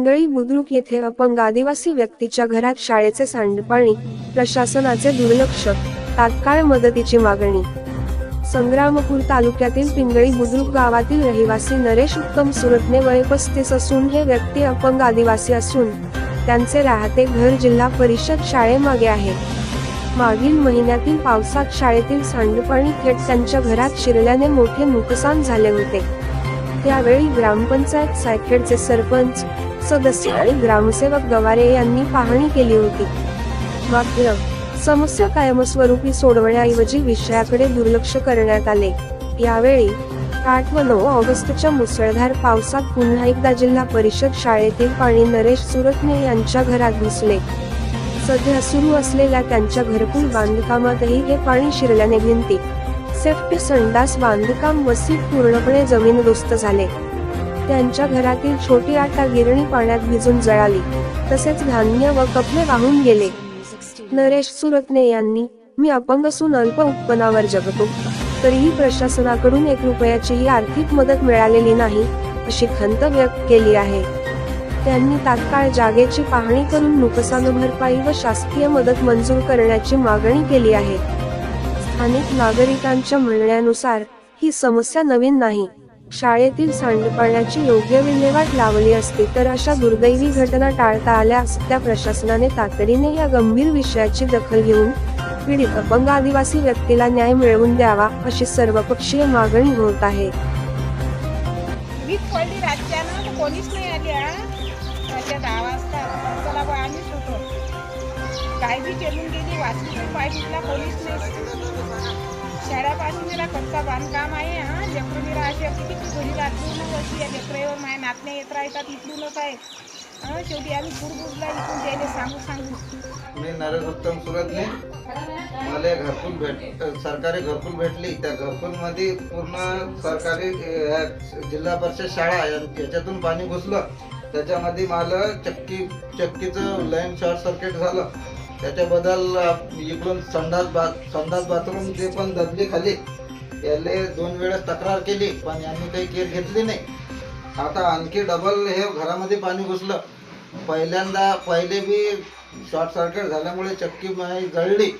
पिंगळी बुद्रुक येथे अपंग आदिवासी व्यक्तीच्या घरात शाळेचे सांडपाणी प्रशासनाचे दुर्लक्ष तात्काळ मदतीची मागणी. संग्रामपूर तालुक्यातील पिंगळी बुद्रुक गावातील रहिवासी नरेश उत्तम सुरतने वय पस्तीस असून हे व्यक्ती अपंग आदिवासी असून त्यांचे राहते घर जिल्हा परिषद शाळेमागे आहे. मागील महिन्यातील पावसात शाळेतील सांडपाणी थेट त्यांच्या घरात शिरल्याने मोठे नुकसान झाले होते. त्यावेळी ग्रामपंचायत सायखेडचे सरपंच सदस्य आणि ग्रामसेवक गवारे यांनी पाहणी केली होती. मात्र समस्या कायमस्वरूपी सोडवण्याऐवजी विषयाकडे दुर्लक्ष करण्यात आले. यावेळी आठ व नऊ ऑगस्टच्या मुसळधार पावसात पुन्हा एकदा जिल्हा परिषद शाळेतील पाणी नरेश सुरतने यांच्या घरात घुसले. सध्या सुरू असलेल्या त्यांच्या घरकुल बांधकामातही हे पाणी शिरल्याने भिंती सेफ्टी संडास बांधकाम वसीत पूर्णपणे पूर्णपणे जमीनदोस्त झाले. त्यांच्या घरातील छोटी आटा गिरणी पाण्यात भिजून जळाली. तसेच धान्य व कपडे वाहून गेले. नरेश सुरतने यांनी मी अपंग असून अल्प उत्पन्नावर जगतो. तरीही प्रशासनाकडून एक रुपयाचीही आर्थिक मदत मिळालेली नाही अशी खंत व्यक्त केली आहे. त्यांनी तात्काळ जागेची पाहणी करून नुकसान भरपाई व शासकीय मदत मंजूर करण्याची मागणी केली आहे. स्थानिक नागरिकांच्या म्हणण्यानुसार ही समस्या नवीन नाही. शाळेतील सांडपाण्याची योग्य विल्हेवाट लावली असती तर अशा दुर्दैवी घटना टाळता आल्या असत्या प्रशासनाने तातडीने या गंभीर विषयाची दखल घेऊन पीडित अपंग आदिवासी व्यक्तीला न्याय मिळवून द्यावा अशी सर्वपक्षीय मागणी होत आहे. वीज पडली तर कोणीच नाही आली हा? दहा वाजता. चला बा आम्हीच होतो काय बी चलून गेली वाचली पाहिजे कोणीच नाही. शाळापासून मेरा कच्चा बांधकाम आहे हा. लेकरू मेरा अशी असते की ती घरी पूर्ण वर्षी या लेकरावर माझ्या नातण्या येत राहतात इकडूनच आहे. हा शेवटी आम्ही बुडबुडला इकडून द्यायला सांगू सांगू. मी नरेश उत्तम सुरतने मला घरकुल भेट सरकारी घरकुल भेटली. त्या घरकुलमध्ये पूर्ण सरकारी जिल्हा परिषद शाळा याच्यातून पाणी घुसलं. त्याच्यामध्ये मला चक्की चक्कीचं लाईन शॉर्ट सर्किट झालं. त्याच्याबद्दल इकडून संडास बाथ संडास बाथरूम ते पण दबली खाली. याले दोन वेळेस तक्रार केली पण यांनी काही केअर घेतली नाही. आता आणखी डबल हे घरामध्ये पाणी घुसलं. पहिल्यांदा पहिले बी शॉर्ट सर्किट झाल्यामुळे चक्की माझी जळली.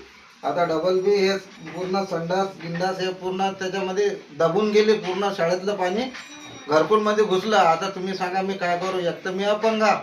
आता डबल बी हे पूर्ण संडास गिंडास हे पूर्ण त्याच्यामध्ये दबून गेले पूर्ण शाळेतलं पाणी. घरकुलमध्ये घुसलं. आता तुम्ही सांगा मी काय करू? एक तर मी अपंगा